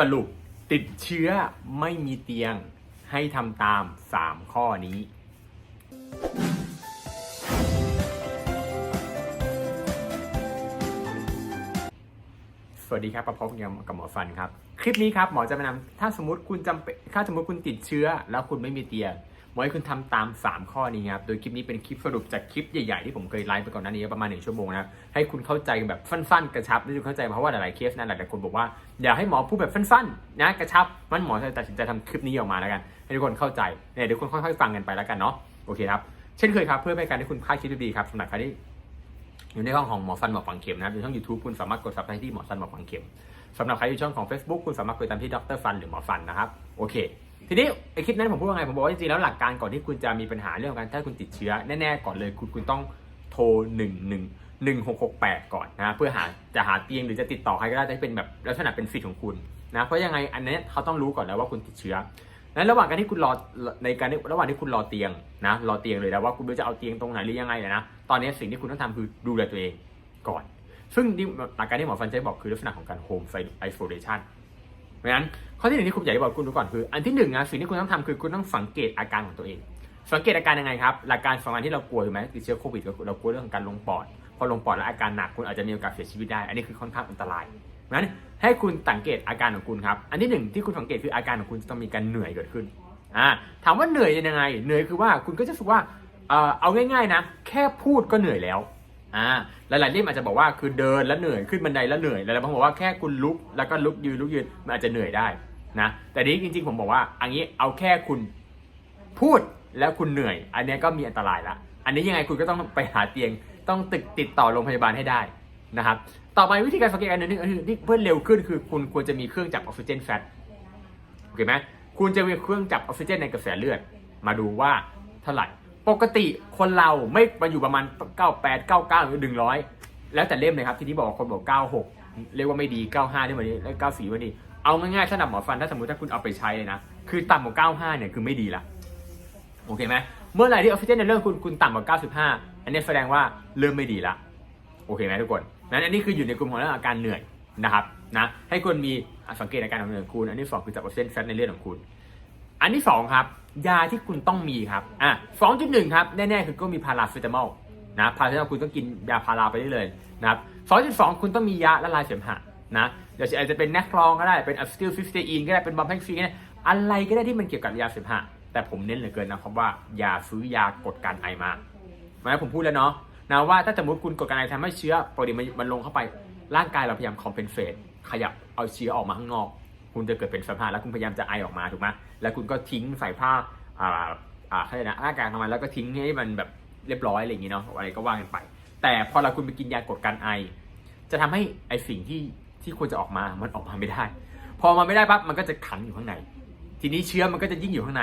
สรุปติดเชื้อไม่มีเตียงให้ทำตาม 3 ข้อนี้ สวัสดีครับประพบกับหมอฟันครับ คลิปนี้ครับหมอจะมานำถ้าสมมติคุณจำเป็นถ้าสมมติคุณติดเชื้อแล้วคุณไม่มีเตียง มอให้คุณทำตาม 3 ข้อนี้ครับ โดยคลิปนี้เป็นคลิปสรุปจากคลิปใหญ่ๆ ที่ผมเคยไลฟ์ไปก่อนหน้านี้ประมาณหนึ่งชั่วโมงนะครับ ให้คุณเข้าใจแบบสั้นๆ กระชับและคุณเข้าใจเพราะว่าหลายๆเคสนะหลายๆคนบอกว่าอยากให้หมอพูดแบบสั้นๆ นะกระชับ มันหมอจะตัดสินใจทำคลิปนี้ออกมาแล้วกัน ให้ทุกคนเข้าใจเนี่ยเดี๋ยวคุณค่อยๆฟังกันไปแล้วกันเนาะ โอเคครับ เช่นเคยครับ เพื่อให้การที่คุณพลาดคลิปดีๆครับสำหรับใครที่อยู่ในห้องของหมอฟันหมอฝังเข็มนะครับอยู่ช่อง YouTube คุณสามารถกด subscribe ที่หมอฟันหมอฝังเข็มสำหรับใครที่ช่องของ Facebook คุณสามารถกดตามที่ดรฟันหรือหมอฟันนะครับ โอเค ทีนี้ไอคลิปนั้นผมพูดว่าไงผมบอกว่าจริงๆแล้วหลักการก่อนที่คุณจะมีปัญหาเรื่องการถ้าคุณติดเชื้อแน่ๆก่อนเลยคุณคุณต้องโทร1 1 1 6 6 8 ก่อนนะเพื่อหาจะหาเตียงหรือจะติดต่อใครก็ได้ที่เป็นแบบลักษณะเป็นสิทธิ์ของคุณนะเพราะยังไงอันนี้เขาต้องรู้ก่อนแล้วว่าคุณติดเชื้อนั้นระหว่างการที่คุณรอในการระหว่างที่คุณรอเตียงนะรอเตียงเลยแล้วว่าคุณจะเอาเตียงตรงไหนหรือยังไงเนี่ยนะตอนนี้สิ่งที่คุณต้องทำคือดูแลตัวเองก่อน ซึ่งหลักการที่หมอฟันใช้บอกคือลักษณะของการ home isolation เพ ราะฉะนั้นข้อที่หนึ่งที่คุณอยากจะบอกคุณดูก่อนคือ อันที่หนึ่งนะสิ่งที่คุณต้องทำคือคุณต้องสังเกตอาการของตัวเอง สังเกตอาการยังไงครับ หลักการสำคัญที่เรากลัวถูกไหมติดเชื้อโควิดเรากลัวเรื่องของการลงปอด พอลงปอดแล้วอาการหนักคุณอาจจะมีโอกาสเสียชีวิตได้ อันนี้คือค่อนข้างอันตรายเพราะฉะนั้นให้คุณสังเกตอาการของคุณครับ อันที่หนึ่งที่คุณสังเกตคืออาการของคุณจะต้องมีการเหนื่อยเกิดขึ้นอ่าถามว่าเหนื่อยยังไง เหนื่อยคือว่าคุณก็จะรู้สึกว่าเออเอาง่ายๆนะ แค่พูดก็เหนื่อยแล้ว อ่าหลายๆเล่มอาจจะบอกว่าคือเดินแล้วเหนื่อยขึ้นบันไดแล้วเหนื่อยหลายๆบางบอกว่าแค่คุณลุกแล้วก็ลุกยืนลุกยืนมันอาจจะเหนื่อยได้นะแต่นี้จริงๆผมบอกว่าอันนี้เอาแค่คุณพูดแล้วคุณเหนื่อย อันนี้ก็มีอันตรายละอันนี้ยังไงคุณก็ต้องไปหาเตียงต้องติดติดต่อโรงพยาบาลให้ได้นะครับต่อไปวิธีการสังเกตอันหนึงคือที่เพื่อเร็วขึ้นคือคุณควรจะมีเครื่องจับออกซิเจนแฟตโอเคไหมคุณจะมีเครื่องจับออกซิเจนในกระแสเลือด มาดูว่าเท่าไหร่ ปกติคนเราไม่มาอยู่ประมาณ 98 99 หรือ 100 แล้วแต่เล่มเลยครับ ที่นี่บอกคนบอก 96 เรียกว่าไม่ดี 95เรียกว่าดีแล้ว 94ว่าดีเอาง่ายๆถ้านับหมอฟันถ้าสมมติถ้าคุณเอาไปใช้เลยนะ คือต่ำกว่า95 เนี่ย คือไม่ดีละโอเคไหมเมื่อไหร่ที่ออกซิเจนในเลือดคุณคุณต่ำกว่า 95 อันนี้แสดงว่าเริ่มไม่ดีละโอเคไหมทุกคนนั้นอันนี้คืออยู่ในกลุ่มของเรื่องอาการเหนื่อยนะครับนะให้คุณมีสังเกตอาการของเหนื่อยคุณ อันที่สองคือจับออกซิเจนแฟตในเลือดของคุณ อันที่สองครับ ยาที่คุณต้องมีครับ อะสองจุดหนึ่งครับ แน่ๆคือก็มีพาราเซตามอลนะพาราเซตามอลคุณต้องกินยาพาราไปได้เลยนะครับสองจุดสองคุณต้องมียาละลายเสมหะนะเดี๋ยวอาจจะเป็นแนคลองก็ได้ เป็นอะซิติลฟิสเตอีนก็ได้ เป็นบัมเพนฟีก็ได้อะไรก็ได้ที่มันเกี่ยวกับยาเสมหะ แต่ผมเน้นเหลือเกินนะครับว่าอย่าซื้อยากดการไอมาหมายผมพูดแล้วเนาะนะว่าถ้าสมมติคุณกดการไอทำให้เชื้อปกติมันมันลงเข้าไปร่างกายเราพยายามคอมเพนเซตขยับเอาเชื้อออกมาข้างนอก คุณจะเกิดเป็นสภาพแล้วคุณพยายามจะไอออกมาถูกไหมแล้วคุณก็ทิ้งใส่ผ้าอ่าอ่าเขาเรียกนะร่ากายของมันแล้วก็ทิ้งให้มันแบบเรียบร้อยอะไรอย่างงี้เนาะอะไรก็ว่ากันไป แต่พอเราคุณไปกินยากดการไอ จะทำให้ไอสิ่งที่ที่ควรจะออกมามันออกมาไม่ได้ พอมาไม่ได้ปั๊บมันก็จะขังอยู่ข้างใน ทีนี้เชื้อมันก็จะยิ่งอยู่ข้างใน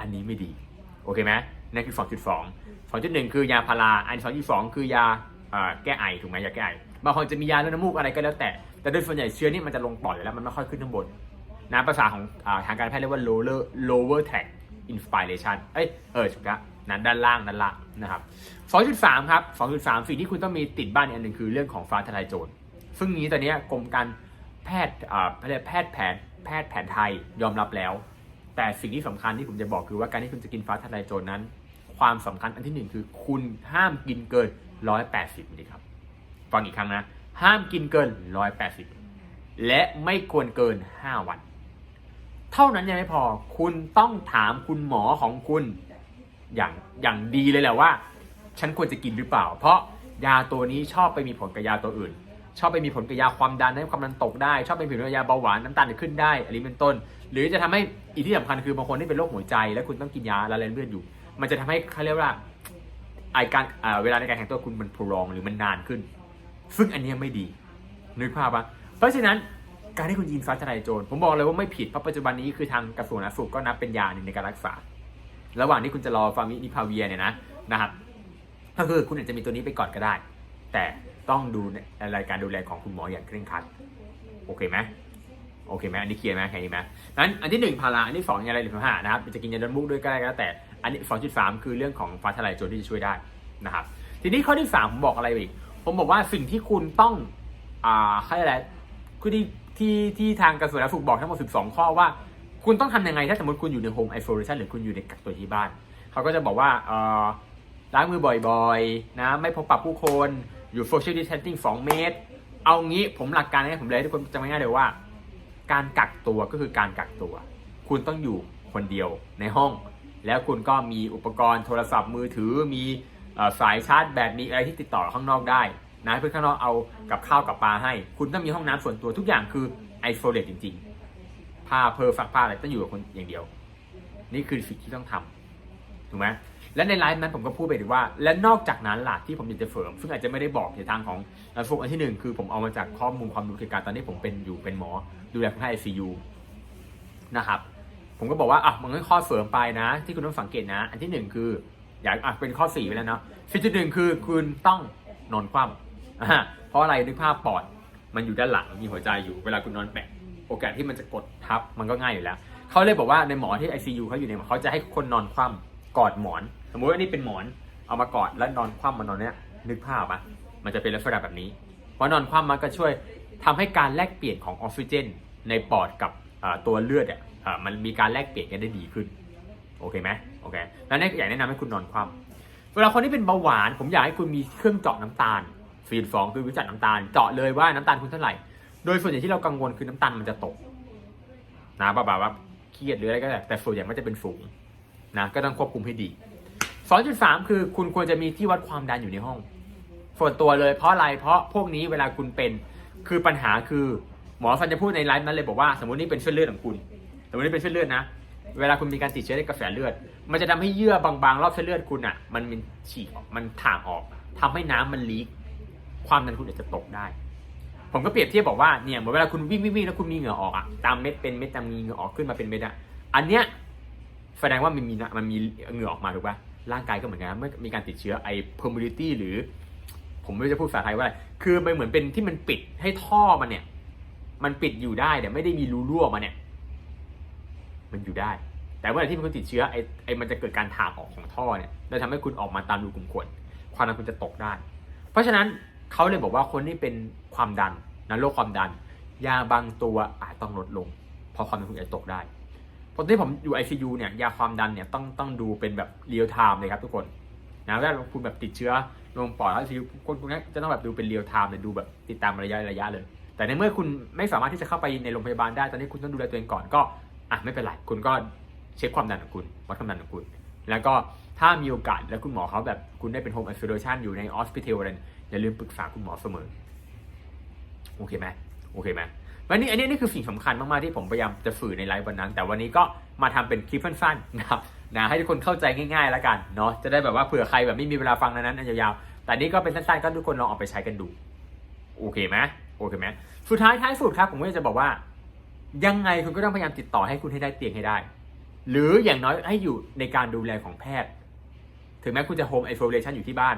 อันนี้ไม่ดีโอเคไหมนั่นคือ 2.2 2.1 คือยาพาราอัน 2.2 คือยาอแก้ไอถูกไหมยาแก้ไอบางคนจะมียาลดน้ำมูกอะไรก็แล้วแต่ แต่โดยส่วนใหญ่เชื้อนี่มันจะลงปอดอยู่แล้วมันไม่ค่อยขึ้นข้างบน นะภาษาของอทางการแพทย์เรียกว่า lower lower tract inspiration เอ้ยเออถูกละนั้นด้านล่างด้านล่างนะครับ2.3 ครับ 2.3 สิ่งที่คุณต้องมีติดบ้านอีกอันหนึ่งคือเรื่องของฟ้าทลายโจร ซึ่งนี้ตอนนี้กรมการแพทย์อ่าแพทย์แผนแพทย์แผนไทยยอมรับแล้ว แต่สิ่งที่สำคัญที่ผมจะบอกคือว่าการที่คุณจะกินฟ้าทลายโจรนั้น ความสำคัญอันที่หนึ่งคือคุณห้ามกินเกิน 180มิลลิครับฟังอีกครั้งนะ ห้ามกินเกิน 180 และไม่ควรเกิน 5 วัน เท่านั้นยังไม่พอ คุณต้องถามคุณหมอของคุณอย่างอย่างดีเลยแหละว่า ฉันควรจะกินหรือเปล่า เพราะยาตัวนี้ชอบไปมีผลกับยาตัวอื่น ชอบไปมีผลกับยาความดันให้ความดันตกได้ ชอบไปมีผลกับยาเบาหวานน้ำตาลขึ้นได้อันนี้เป็นต้น หรือจะทำให้อีกที่สำคัญคือบางคนที่เป็นโรคหัวใจ แล้วคุณต้องกินยาละลายเลือดอยู่ มันจะทำให้เขาเรียกว่าไอการเวลาในการแข่งตัวคุณมันพรองหรือมันนานขึ้น ซึ่งอันนี้ไม่ดีนึกภาพปะเพราะฉะนั้น การที่คุณยินฟ้าทลายโจรผมบอกเลยว่าไม่ผิดเพราะปัจจุบันนี้คือทางกระทรวงสาธารณสุขก็นับเป็นยาหนึ่งในการรักษา ระหว่างที่คุณจะรอฟาวินิพาเวียเนี่ยนะนะครับก็คือคุณอาจจะมีตัวนี้ไปก่อนก็ได้ แต่ต้องดูรายการดูแลของคุณหมออย่างเคร่งครัดโอเคไหมโอเคไหมอันนี้เคลียร์ไหมแค่นี้ไหมนั้นอันที่หนึ่งพาราอันที่สองยาอะไรหรือห้านะครับจะกินยาดนมุกด้วยก็ได้ก็แล้วแต่อันนี้สองจุดสามคือเรื่องของฟ้าทลายโจรที่จะช่วยได้นะครับทีนี้ข้อที่สามผมบอกอะไรอีก ผมบอกว่าสิ่งที่คุณต้องอ่าเขาเรียกอะไรคือที่ ที่ที่ทางกระทรวงสาธารณสุขบอกทั้งหมด 12 ข้อว่า คุณต้องทำยังไงถ้าสมมติคุณอยู่ในโฮมไอโซเลชันหรือคุณอยู่ในกักตัวที่บ้าน เขาก็จะบอกว่าเอ่อล้างมือบ่อยๆ นะ ไม่พบปะผู้คน อยู่ social distancing 2เมตร เอางี้ผมหลักการให้ผมเลยทุกคนจำง่ายๆเลยว่า การกักตัวก็คือการกักตัว คุณต้องอยู่คนเดียวในห้อง แล้วคุณก็มีอุปกรณ์โทรศัพท์มือถือมีสายชาร์จแบตมีอะไรที่ติดต่อข้างนอกได้ นะเพื่อนข้างนอกเอากับข้าวกับปลาให้ คุณต้องมีห้องน้ำส่วนตัวทุกอย่างคือไอโซเลตจริงๆผ้าเพอซักผ้าอะไรต้องอยู่กับคนอย่างเดียว นี่คือสิ่งที่ต้องทำถูกไหมและในไลฟ์นั้นผมก็พูดไปถึงว่า และนอกจากนั้นล่ะที่ผมอยากจะเสริมซึ่งอาจจะไม่ได้บอกในทางของโฟกอันที่หนึ่งคือผมเอามาจากข้อมูลความรู้เกี่ยวกับตอนนี้ผมเป็นอยู่เป็นหมอ ดูแลคนไข้ไอซียูนะครับผมก็บอกว่าอะมันก็ข้อเสริมไปนะ ที่คุณต้องสังเกตนะ อันที่หนึ่งคืออยากอะเป็นข้อสี่ไปแล้วเนาะสิ่งที่หนึ่งคือคุณต้องนอนคว่ำ อ่าเพราะอะไรนึกภาพปอดมันอยู่ด้านหลังมีหัวใจอยู่เวลาคุณนอนแปะโอกาสที่มันจะกดทับมันก็ง่ายอยู่แล้วเขาเลยบอกว่าในหมอที่ ICU เขาอยู่ในเขาจะให้คนนอนคว่ำกอดหมอน สมมุติว่านี่เป็นหมอนเอามากอดแล้วนอนคว่ำมานอนเนี้ยนึกภาพปะมันจะเป็นลักษณะแบบนี้เพราะนอนคว่ำมันก็ช่วยทำให้การแลกเปลี่ยนของออกซิเจน ในปอดกับตัวเลือดอะมันมีการแลกเปลี่ยนกันได้ดีขึ้นโอเคไหมโอเคแล้วนี่อยากแนะนำให้คุณนอนคว่ำเวลาคนที่เป็นเบาหวานผมอยากให้คุณมีเครื่องเจาะน้ำตาล ฟีดฟองคือวิจัดน้ำตาลเจาะเลยว่าน้ำตาลคุณเท่าไหร่ โดยส่วนใหญ่ที่เรากังวลคือน้ำตาลมันจะตกนะบ้าบว่าเครียดหรืออะไรก็ได้แต่ส่วนใหญ่มันจะเป็นสูงนะก็ต้องควบคุมให้ดี 2.3 คือคุณควรจะมีที่วัดความดันอยู่ในห้องส่วนตัวเลยเพราะอะไรเพราะพวกนี้เวลาคุณเป็นคือปัญหาคือหมอฟันจะพูดในไลฟ์นั้นเลยบอกว่าสมมตินี่เป็นเส้นเลือดของคุณ สมมตินี่เป็นเส้นเลือดนะเวลาคุณมีการติดเชื้อในกระแสเลือด มันจะทำให้เยื่อบางๆรอบเส้นเลือดคุณอะ มันมันฉีกออกมันถ่างออกทำให้น้ำมันลีก ความดันคุณอาจจะตกได้ ผมก็เปรียบเทียบบอกว่าเนี่ยเหมือนเวลาคุณวิ่งวิ่งแล้วคุณมีเหงื่อออกอะตามเม็ดเป็นเม็ดตามมีเหงื่อออกขึ้นมาเป็นเม็ดอะอันเนี้ยแสดงว่ามันมีมันมีเหงื่อออกมาถูกป่ะร่างกายก็เหมือนกันเมื่อมีการติดเชื้อไอ permeability หรือ ผมไม่รู้จะพูดภาษาไทยว่าอะไรคือมันเหมือนเป็นที่มันปิดให้ท่อมันเนี่ย มันปิดอยู่ได้แต่ไม่ได้มีรูรั่วมาเนี่ย มันอยู่ได้ แต่เมื่อไหร่ที่มันติดเชื้อไอไอมันจะเกิดการถ่างออกของท่อเนี่ยแล้วทำให้คุณออกมาตามรูขุมขนความดันคุณจะตกได้ เพราะฉะนั้น เขาเลยบอกว่าคนที่เป็นความดันนะโรคความดัน ยาบางตัวอาจต้องลดลง เพราะความดันคุณอาจจะตกได้เพราะที่ผมอยู่ ICU เนี่ยยาความดันเนี่ยต้องต้องดูเป็นแบบเรียลไทม์เลยครับทุกคนนะถ้าคุณแบบติดเชื้อลงปอด ICU คนพวกนี้จะต้องแบบดูเป็นเรียลไทม์เลยดูแบบติดตามระยะระยะเลย แต่ในเมื่อคุณไม่สามารถที่จะเข้าไปในโรงพยาบาลได้ตอนนี้คุณต้องดูแลตัวเองก่อนก็อะไม่เป็นไรคุณก็เช็คความดันของคุณวัดความดันของคุณ แล้วก็ถ้ามีโอกาสแล้วคุณหมอเขาแบบคุณได้เป็นโฮมไอโซเลชันอยู่ในออสพิทลอะไร อย่าลืมปรึกษาคุณหมอเสมอ โอเคไหมโอเคไหมวันนี้อันนี้นี่คือสิ่งสำคัญมากๆที่ผมพยายามจะสื่อในไลฟ์วันนั้น แต่วันนี้ก็มาทำเป็นคลิปสั้นๆนะครับนะให้ทุกคนเข้าใจง่ายๆแล้วกันเนาะจะได้แบบว่าเผื่อใครแบบไม่มีเวลาฟังนั้นๆยาวๆแต่นี่ก็เป็นสั้นๆก็ทุกคนลองเอาไปใช้กันดู โอเคไหมโอเคไหมสุดท้ายท้ายสุดครับผมก็จะบอกว่า ยังไงคุณก็ต้องพยายามติดต่อให้คุณให้ได้เตียงให้ได้ หรืออย่างน้อยให้อยู่ในการดูแลของแพทย์ ถึงแม้คุณจะโฮมไอโซเลชันอยู่ที่บ้าน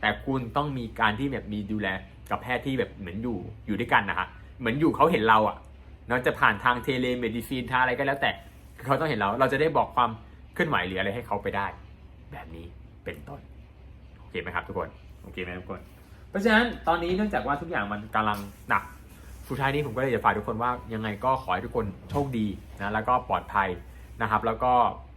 แต่คุณต้องมีการที่แบบมีดูแลกับแพทย์ที่แบบเหมือนอยู่อยู่ด้วยกันนะฮะเหมือนอยู่เขาเห็นเราอะ่ะเนาะจะผ่านทางเทเลเมดิซีนทางอะไรก็แล้วแต่เขาต้องเห็นเรา เราจะได้บอกความเคลื่อนไหวหรืออะไรให้เขาไปได้ แบบนี้เป็นต้นโอเคไหมครับทุกคนโอเคไหมทุกคน เพราะฉะนั้นตอนนี้เนื่องจากว่าทุกอย่างมันกำลังหนักสุดท้ายนี้ผมก็เลยจะฝากทุกคนว่ายังไงก็ขอให้ทุกคนโชคดีนะแล้วก็ปลอดภัยนะครับ แล้วก็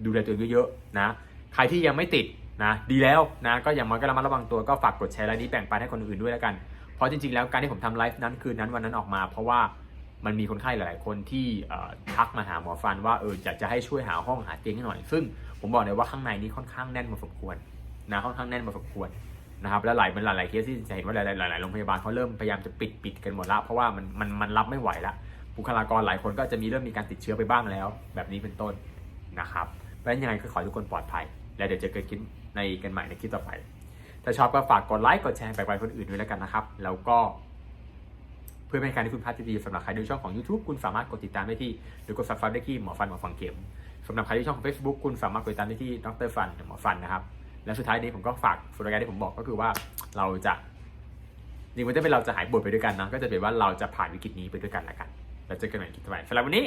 ดูแลตัวเองเยอะๆนะใครที่ยังไม่ติด นะดีแล้วนะก็อย่างน้อยก็ระมัดระวังตัวก็ฝากกดแชร์ไลฟ์นี้แบ่งปันให้คนอื่นด้วยแล้วกัน เพราะจริงๆแล้วการที่ผมทำไลฟ์นั้นคืนนั้นวันนั้นออกมา เพราะว่ามันมีคนไข้หลายๆ คนที่ทักมาหาหมอฟันว่าเอออยากจะให้ช่วยหาห้องหาเตียงให้หน่อย ซึ่งผมบอกเลยว่าข้างในนี้ค่อนข้างแน่นพอสมควรนะค่อนข้างแน่นพอสมควรนะครับและหลายเป็นหลายๆเคสที่จะเห็นว่าหลายๆหลายโรงพยาบาลเขาเริ่มพยายามจะปิดปิดกันหมดละเพราะว่ามันมันมันรับไม่ไหวละบุคลากรหลายคนก็จะมีเริ่มมีการติดเชื้อไปบ้างแล้ว แบบนี้เป็นต้นนะครับเพราะฉะนั้นยังไงก็ขอให้ทุกคนปลอดภัย แล้วเดี๋ยวเจอกันคลิป ในกันใหม่ในคลิปต่อไป ถ้าชอบก็ฝากกดไลค์กดแชร์ไปไปคนอื่นด้วยแล้วกันนะครับ แล้วก็เพื่อเป็นการที่คุณพลาดที่ดีสำหรับใครดูช่องของ YouTube คุณสามารถกดติดตามได้ที่หรือกด subscribe ได้ที่หมอฟันหมอฟังเข็มสำหรับใครที่ช่องของ Facebook คุณสามารถกดติดตามได้ที่ดรฟันหมอฟันนะครับและสุดท้ายนี้ผมก็ฝากสุดรายการที่ผมบอกก็คือว่าเราจะจริงๆมันจะเป็นเราจะหายปวดไปด้วยกันนะก็จะเป็นว่าเราจะผ่านวิกฤตนี้ไปด้วยกันละกัน แล้วเจอกันใหม่คลิปต่อไปสำหรับวันนี้